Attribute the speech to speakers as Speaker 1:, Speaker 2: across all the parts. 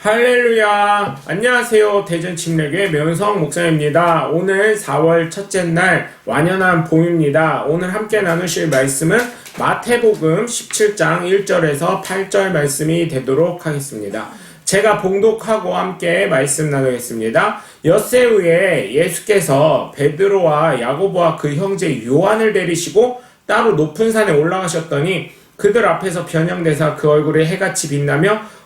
Speaker 1: 할렐루야! 안녕하세요. 대전 침례교회 명성 목사입니다. 오늘 4월 첫째 날 완연한 봄입니다. 오늘 함께 나누실 말씀은 마태복음 17장 1절에서 8절 말씀이 되도록 하겠습니다. 제가 봉독하고 함께 말씀 나누겠습니다. 엿새 후에 예수께서 베드로와 야고보와 그 형제 요한을 데리시고 따로 높은 산에 올라가셨더니 그들 앞에서 변형되사 그 얼굴에 해같이 빛나며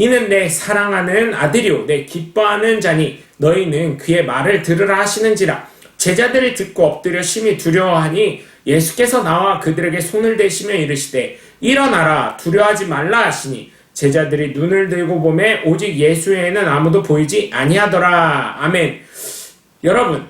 Speaker 1: 이는 내 사랑하는 아들이요 내 기뻐하는 자니 너희는 그의 말을 들으라 하시는지라. 제자들이 듣고 엎드려 심히 두려워하니 예수께서 나와 그들에게 손을 대시며 이르시되 일어나라 두려워하지 말라 하시니 제자들이 눈을 들고 보매 오직 예수 외에는 아무도 보이지 아니하더라. 아멘. 여러분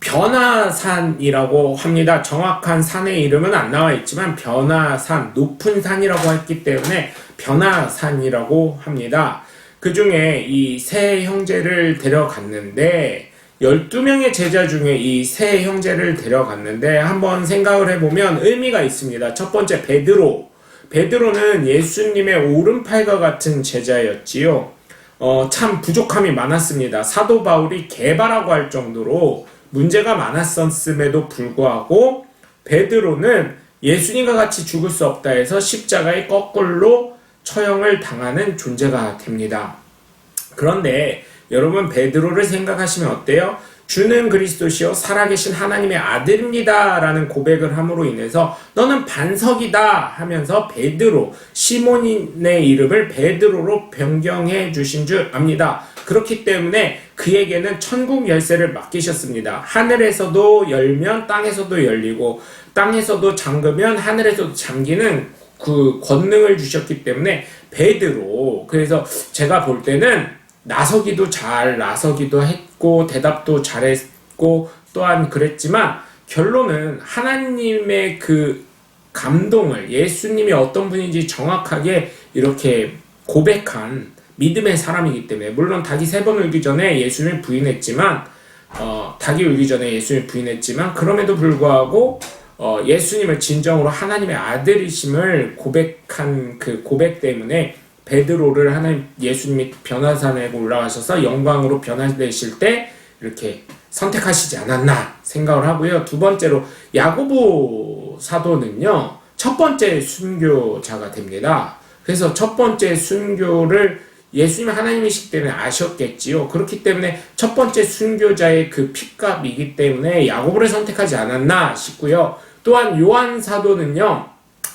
Speaker 1: 변화산이라고 합니다. 정확한 산의 이름은 안 나와 있지만 변화산, 높은 산이라고 했기 때문에 변화산이라고 합니다. 그 중에 이 세 형제를 데려갔는데 12명의 제자 중에 이 세 형제를 데려갔는데 한번 생각을 해보면 의미가 있습니다. 첫 번째 베드로. 베드로는 예수님의 오른팔과 같은 제자였지요. 어, 참 부족함이 많았습니다. 사도 바울이 개바라고 할 정도로 문제가 많았었음에도 불구하고 베드로는 예수님과 같이 죽을 수 없다 해서 십자가의 거꾸로 처형을 당하는 존재가 됩니다. 그런데 여러분 베드로를 생각하시면 어때요? 주는 그리스도시요 살아계신 하나님의 아들입니다라는 고백을 함으로 인해서 너는 반석이다 하면서 베드로 시몬의 이름을 베드로로 변경해 주신 줄 압니다. 그렇기 때문에 그에게는 천국 열쇠를 맡기셨습니다. 하늘에서도 열면 땅에서도 열리고 땅에서도 잠그면 하늘에서도 잠기는 그 권능을 주셨기 때문에 베드로 그래서 제가 볼 때는 나서기도 잘 나서기도 했고 대답도 잘했고 또한 그랬지만 결론은 하나님의 그 감동을 예수님이 어떤 분인지 정확하게 이렇게 고백한 믿음의 사람이기 때문에 물론 닭이 세 번 울기 전에 예수님을 부인했지만 어, 닭이 울기 전에 예수님을 부인했지만 그럼에도 불구하고 어, 예수님을 진정으로 하나님의 아들이심을 고백한 그 고백 때문에 베드로를 하나님 예수님이 변화산에 올라가셔서 영광으로 변화되실 때 이렇게 선택하시지 않았나 생각을 하고요. 두 번째로 야고보 사도는요. 첫 번째 순교자가 됩니다. 그래서 첫 번째 순교를 예수님 하나님이시기 때문에 아셨겠지요. 그렇기 때문에 첫 번째 순교자의 그 핏값이기 때문에 야고보를 선택하지 않았나 싶고요. 또한 요한 사도는요.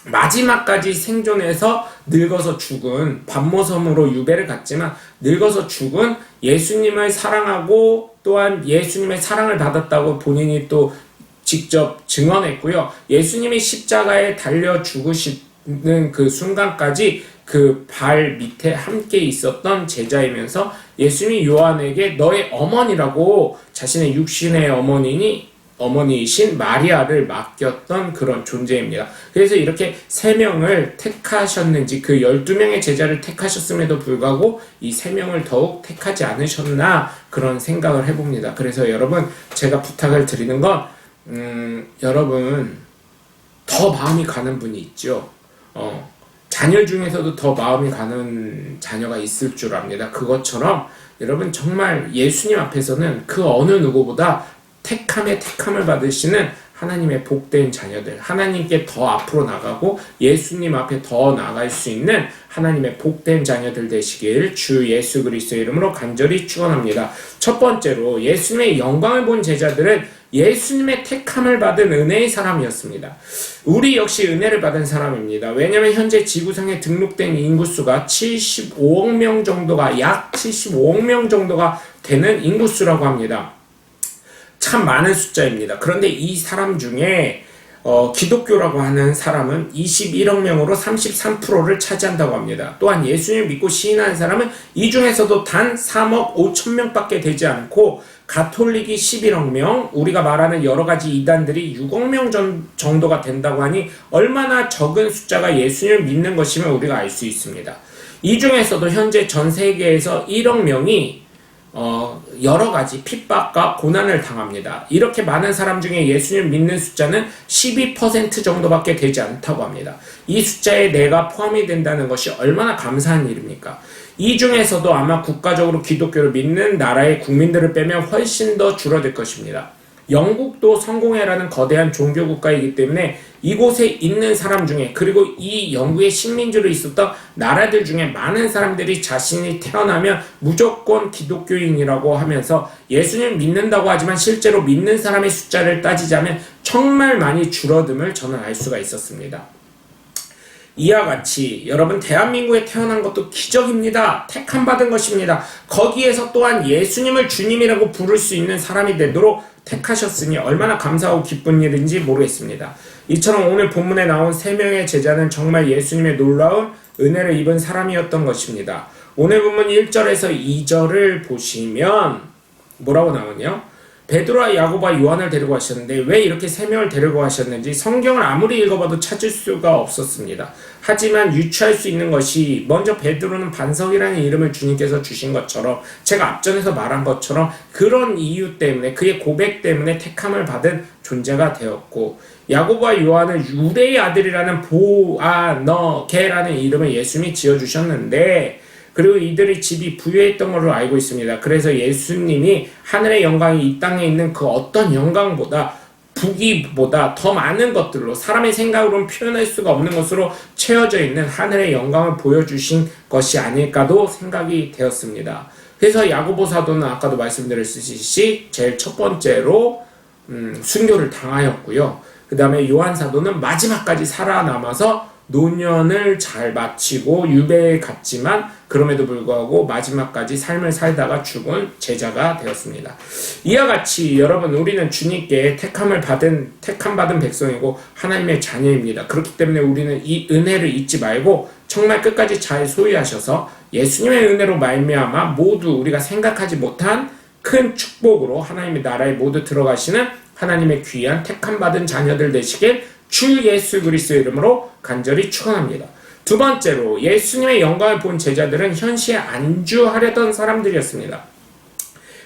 Speaker 1: 마지막까지 생존해서 늙어서 죽은 반모섬으로 유배를 갔지만 늙어서 죽은 예수님을 사랑하고 또한 예수님의 사랑을 받았다고 본인이 또 직접 증언했고요. 예수님이 십자가에 달려 죽으시는 그 순간까지 그 발 밑에 함께 있었던 제자이면서 예수님이 요한에게 너의 어머니라고 자신의 육신의 어머니니 어머니이신 마리아를 맡겼던 그런 존재입니다. 그래서 이렇게 세 명을 택하셨는지 그 12명의 제자를 택하셨음에도 불구하고 이 세 명을 더욱 택하지 않으셨나 그런 생각을 해 봅니다. 그래서 여러분 제가 부탁을 드리는 건 음, 여러분 더 마음이 가는 분이 있죠. 어, 자녀 중에서도 더 마음이 가는 자녀가 있을 줄 압니다. 그것처럼 여러분 정말 예수님 앞에서는 그 어느 누구보다 택함에 택함을 받으시는 하나님의 복된 자녀들, 하나님께 더 앞으로 나가고 예수님 앞에 더 나갈 수 있는 하나님의 복된 자녀들 되시길 주 예수 그리스도의 이름으로 간절히 축원합니다. 첫 번째로 예수님의 영광을 본 제자들은 예수님의 택함을 받은 은혜의 사람이었습니다. 우리 역시 은혜를 받은 사람입니다. 왜냐하면 현재 지구상에 등록된 인구수가 75억 명 정도가 약 75억 명 정도가 되는 인구수라고 합니다. 참 많은 숫자입니다. 그런데 이 사람 중에 어, 기독교라고 하는 사람은 21억 명으로 33%를 차지한다고 합니다. 또한 예수님을 믿고 시인하는 사람은 이 중에서도 단 3억 5천 명밖에 되지 않고 가톨릭이 11억 명, 우리가 말하는 여러 가지 이단들이 6억 명 정도가 된다고 하니 얼마나 적은 숫자가 예수님을 믿는 것이면 우리가 알 수 있습니다. 이 중에서도 현재 전 세계에서 1억 명이 어, 여러 가지 핍박과 고난을 당합니다. 이렇게 많은 사람 중에 예수님 믿는 숫자는 12% 정도밖에 되지 않다고 합니다. 이 숫자에 내가 포함이 된다는 것이 얼마나 감사한 일입니까? 이 중에서도 아마 국가적으로 기독교를 믿는 나라의 국민들을 빼면 훨씬 더 줄어들 것입니다. 영국도 성공회라는 거대한 종교 국가이기 때문에 이곳에 있는 사람 중에 그리고 이 영국의 식민지로 있었던 나라들 중에 많은 사람들이 자신이 태어나면 무조건 기독교인이라고 하면서 예수님 믿는다고 하지만 실제로 믿는 사람의 숫자를 따지자면 정말 많이 줄어듦을 저는 알 수가 있었습니다. 이와 같이 여러분 대한민국에 태어난 것도 기적입니다. 택함 받은 것입니다. 거기에서 또한 예수님을 주님이라고 부를 수 있는 사람이 되도록 택하셨으니 얼마나 감사하고 기쁜 일인지 모르겠습니다. 이처럼 오늘 본문에 나온 세 명의 제자는 정말 예수님의 놀라운 은혜를 입은 사람이었던 것입니다. 오늘 본문 1절에서 2절을 보시면 뭐라고 나오냐? 베드로와 야고보와 요한을 데리고 가셨는데 왜 이렇게 세 명을 데리고 가셨는지 성경을 아무리 읽어봐도 찾을 수가 없었습니다. 하지만 유추할 수 있는 것이 먼저 베드로는 반석이라는 이름을 주님께서 주신 것처럼 제가 앞전에서 말한 것처럼 그런 이유 때문에 그의 고백 때문에 택함을 받은 존재가 되었고 야고보와 요한은 유대의 아들이라는 보아너게라는 이름을 예수님이 지어 주셨는데 그리고 이들의 집이 부유했던 걸로 알고 있습니다. 그래서 예수님이 하늘의 영광이 이 땅에 있는 그 어떤 영광보다 부기보다 더 많은 것들로 사람의 생각으로는 표현할 수가 없는 것으로 채워져 있는 하늘의 영광을 보여주신 것이 아닐까도 생각이 되었습니다. 그래서 야고보 사도는 아까도 말씀드렸듯이 제일 첫 번째로 음, 순교를 당하였고요. 그 다음에 요한 사도는 마지막까지 살아남아서 노년을 잘 마치고 유배에 갔지만 그럼에도 불구하고 마지막까지 삶을 살다가 죽은 제자가 되었습니다. 이와 같이 여러분 우리는 주님께 택함을 받은 택함 받은 백성이고 하나님의 자녀입니다. 그렇기 때문에 우리는 이 은혜를 잊지 말고 정말 끝까지 잘 소유하셔서 예수님의 은혜로 말미암아 모두 우리가 생각하지 못한 큰 축복으로 하나님의 나라에 모두 들어가시는 하나님의 귀한 택함 받은 자녀들 되시길 주 예수 그리스도의 이름으로 간절히 축원합니다. 두 번째로 예수님의 영광을 본 제자들은 현시에 안주하려던 사람들이었습니다.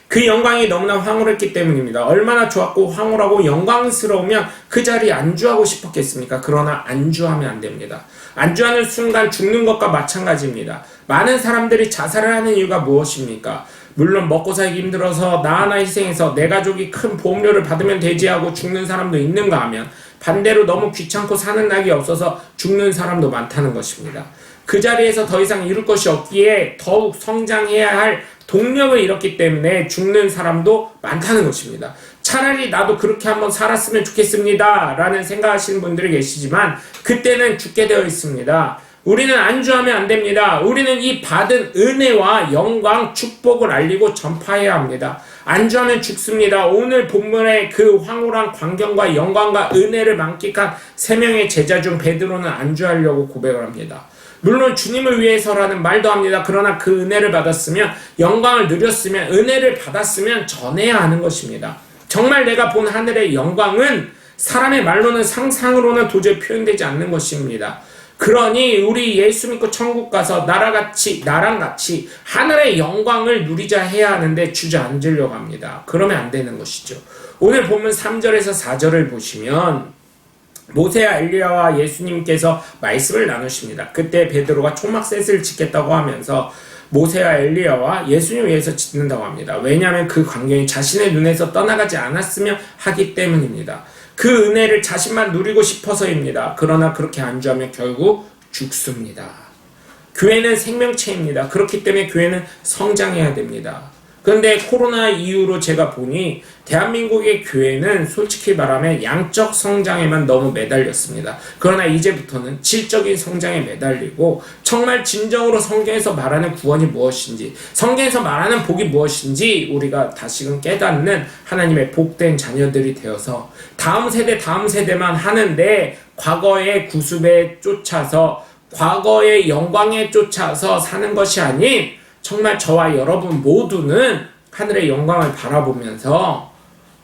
Speaker 1: 그 영광이 너무나 황홀했기 때문입니다. 얼마나 좋았고 황홀하고 영광스러우면 그 자리에 안주하고 싶었겠습니까? 그러나 안주하면 안 됩니다. 안주하는 순간 죽는 것과 마찬가지입니다. 많은 사람들이 자살을 하는 이유가 무엇입니까? 물론 먹고 살기 힘들어서 나 하나 희생해서 내 가족이 큰 보험료를 받으면 되지 하고 죽는 사람도 있는가 하면 반대로 너무 귀찮고 사는 낙이 없어서 죽는 사람도 많다는 것입니다. 그 자리에서 더 이상 이룰 것이 없기에 더욱 성장해야 할 동력을 잃었기 때문에 죽는 사람도 많다는 것입니다. 차라리 나도 그렇게 한번 살았으면 좋겠습니다. 라는 생각하시는 분들이 계시지만 그때는 죽게 되어 있습니다. 우리는 안주하면 안 됩니다. 우리는 이 받은 은혜와 영광, 축복을 알리고 전파해야 합니다. 안주하면 죽습니다. 오늘 본문의 그 황홀한 광경과 영광과 은혜를 만끽한 세 명의 제자 중 베드로는 안주하려고 고백을 합니다. 물론 주님을 위해서라는 말도 합니다. 그러나 그 은혜를 받았으면 영광을 누렸으면 은혜를 받았으면 전해야 하는 것입니다. 정말 내가 본 하늘의 영광은 사람의 말로는 상상으로는 도저히 표현되지 않는 것입니다. 그러니 우리 예수 믿고 천국 가서 나라같이 나랑 같이 하늘의 영광을 누리자 해야 하는데 주저앉으려고 합니다. 그러면 안 되는 것이죠. 오늘 보면 3절에서 4절을 보시면 모세와 엘리야와 예수님께서 말씀을 나누십니다. 그때 베드로가 초막셋을 짓겠다고 하면서 모세와 엘리야와 예수님 위해서 짓는다고 합니다. 왜냐하면 그 광경이 자신의 눈에서 떠나가지 않았으며 하기 때문입니다. 그 은혜를 자신만 누리고 싶어서입니다. 그러나 그렇게 안주하면 결국 죽습니다. 교회는 생명체입니다. 그렇기 때문에 교회는 성장해야 됩니다. 그런데 코로나 이후로 제가 보니 대한민국의 교회는 솔직히 말하면 양적 성장에만 너무 매달렸습니다. 그러나 이제부터는 질적인 성장에 매달리고 정말 진정으로 성경에서 말하는 구원이 무엇인지 성경에서 말하는 복이 무엇인지 우리가 다시금 깨닫는 하나님의 복된 자녀들이 되어서 다음 세대 다음 세대만 하는데 과거의 구습에 쫓아서 과거의 영광에 쫓아서 사는 것이 아닌 정말 저와 여러분 모두는 하늘의 영광을 바라보면서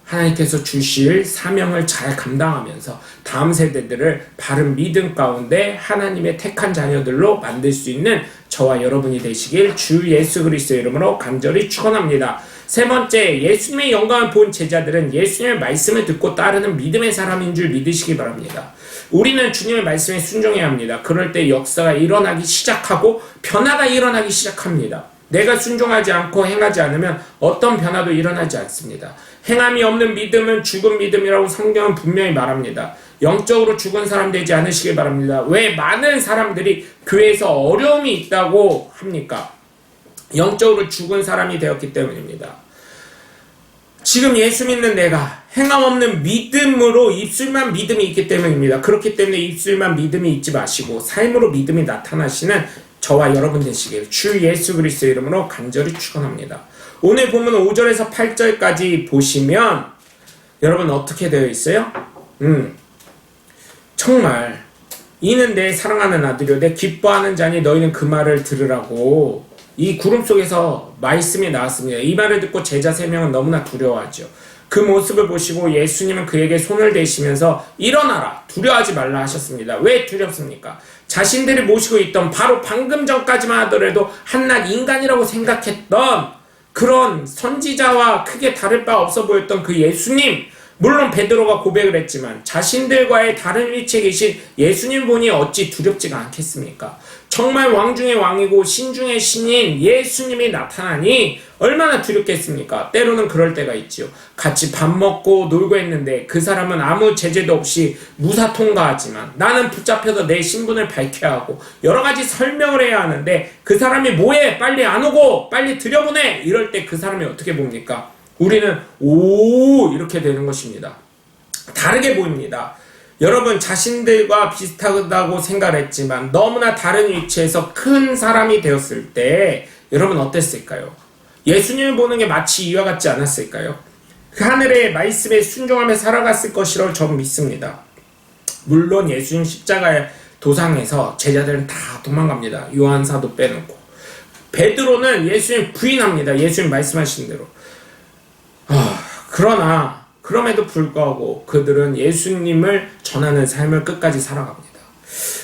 Speaker 1: 하나님께서 주실 사명을 잘 감당하면서 다음 세대들을 바른 믿음 가운데 하나님의 택한 자녀들로 만들 수 있는 저와 여러분이 되시길 주 예수 그리스도의 이름으로 간절히 축원합니다. 세 번째, 예수님의 영광을 본 제자들은 예수님의 말씀을 듣고 따르는 믿음의 사람인 줄 믿으시기 바랍니다. 우리는 주님의 말씀에 순종해야 합니다. 그럴 때 역사가 일어나기 시작하고 변화가 일어나기 시작합니다. 내가 순종하지 않고 행하지 않으면 어떤 변화도 일어나지 않습니다. 행함이 없는 믿음은 죽은 믿음이라고 성경은 분명히 말합니다. 영적으로 죽은 사람 되지 않으시길 바랍니다. 왜 많은 사람들이 교회에서 어려움이 있다고 합니까? 영적으로 죽은 사람이 되었기 때문입니다. 지금 예수 믿는 내가 행함 없는 믿음으로 입술만 믿음이 있기 때문입니다. 그렇기 때문에 입술만 믿음이 있지 마시고 삶으로 믿음이 나타나시는 저와 여러분 되시길 주 예수 그리스도 이름으로 간절히 축원합니다. 오늘 보면 5절에서 8절까지 보시면 여러분 어떻게 되어 있어요? 음. 정말 이는 내 사랑하는 아들이요 내 기뻐하는 자니 너희는 그 말을 들으라고 이 구름 속에서 말씀이 나왔습니다. 이 말을 듣고 제자 세 명은 너무나 두려워하죠. 그 모습을 보시고 예수님은 그에게 손을 대시면서 일어나라 두려워하지 말라 하셨습니다. 왜 두렵습니까? 자신들이 모시고 있던 바로 방금 전까지만 하더라도 한낱 인간이라고 생각했던 그런 선지자와 크게 다를 바 없어 보였던 그 예수님 물론 베드로가 고백을 했지만 자신들과의 다른 위치에 계신 예수님 보니 어찌 두렵지가 않겠습니까? 정말 왕 중의 왕이고 신 중의 신인 예수님이 나타나니 얼마나 두렵겠습니까? 때로는 그럴 때가 있지요. 같이 밥 먹고 놀고 했는데 그 사람은 아무 제재도 없이 무사 통과하지만 나는 붙잡혀서 내 신분을 밝혀야 하고 여러 가지 설명을 해야 하는데 그 사람이 뭐해? 빨리 안 오고 빨리 들여보내! 이럴 때 그 사람이 어떻게 봅니까? 우리는 오 이렇게 되는 것입니다. 다르게 보입니다. 여러분 자신들과 비슷하다고 생각했지만 너무나 다른 위치에서 큰 사람이 되었을 때 여러분 어땠을까요? 예수님을 보는 게 마치 이와 같지 않았을까요? 그 하늘의 말씀에 순종하며 살아갔을 것이라고 저는 믿습니다. 물론 예수님 십자가의 도상에서 제자들은 다 도망갑니다. 요한사도 빼놓고. 베드로는 예수님 부인합니다. 예수님 말씀하신 대로. 아, 그러나 그럼에도 불구하고 그들은 예수님을 전하는 삶을 끝까지 살아갑니다.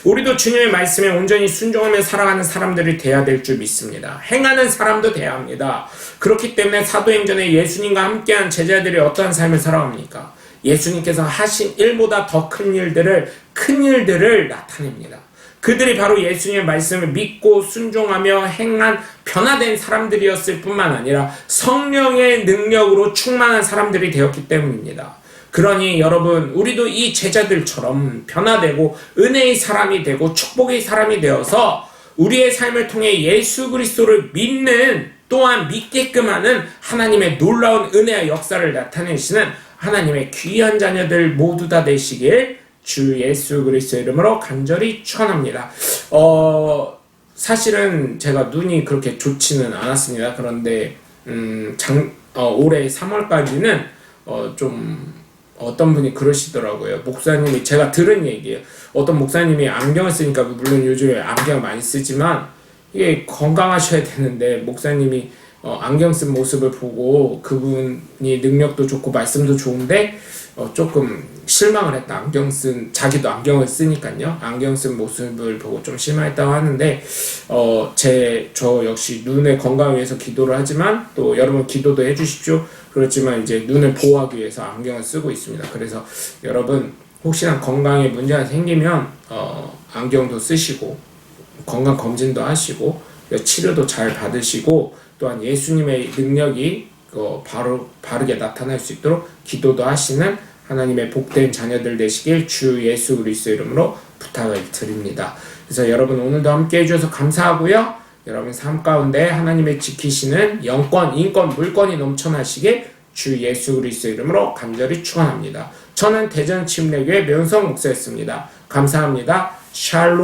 Speaker 1: 우리도 주님의 말씀에 온전히 순종하며 살아가는 사람들이 돼야 될 줄 믿습니다. 행하는 사람도 돼야 합니다. 그렇기 때문에 사도행전에 예수님과 함께한 제자들이 어떠한 삶을 살아갑니까? 예수님께서 하신 일보다 더 큰 일들을 큰 일들을 나타냅니다. 그들이 바로 예수님의 말씀을 믿고 순종하며 행한 변화된 사람들이었을 뿐만 아니라 성령의 능력으로 충만한 사람들이 되었기 때문입니다. 그러니 여러분, 우리도 이 제자들처럼 변화되고 은혜의 사람이 되고 축복의 사람이 되어서 우리의 삶을 통해 예수 그리스도를 믿는 또한 믿게끔 하는 하나님의 놀라운 은혜와 역사를 나타내시는 하나님의 귀한 자녀들 모두 다 되시길 주 예수 그리스도 이름으로 간절히 축원합니다. 어 사실은 제가 눈이 그렇게 좋지는 않았습니다. 그런데 음, 장, 어, 올해 3월까지는 어, 좀 어떤 분이 그러시더라고요. 목사님이 제가 들은 얘기예요. 어떤 목사님이 안경을 쓰니까 물론 요즘에 안경 많이 쓰지만 이게 건강하셔야 되는데 목사님이 어, 안경 쓴 모습을 보고 그분이 능력도 좋고 말씀도 좋은데 어, 조금 실망을 했다. 안경 쓴 자기도 안경을 쓰니까요. 안경 쓴 모습을 보고 좀 실망했다고 하는데 어, 제 저 역시 눈의 건강 위해서 기도를 하지만 또 여러분 기도도 해주십시오. 그렇지만 이제 눈을 보호하기 위해서 안경을 쓰고 있습니다. 그래서 여러분 혹시나 건강에 문제가 생기면 어, 안경도 쓰시고 건강 검진도 하시고 치료도 잘 받으시고 또한 예수님의 능력이 어, 바로 바르게 나타날 수 있도록 기도도 하시는 하나님의 복된 자녀들 되시길 주 예수 그리스도 이름으로 부탁을 드립니다. 그래서 여러분 오늘도 함께 해주셔서 감사하고요. 여러분 삶 가운데 하나님의 지키시는 영권, 인권, 물권이 넘쳐나시길 주 예수 그리스도 이름으로 간절히 축원합니다. 저는 대전 침례교회 면성 목사였습니다. 감사합니다. 샬롬.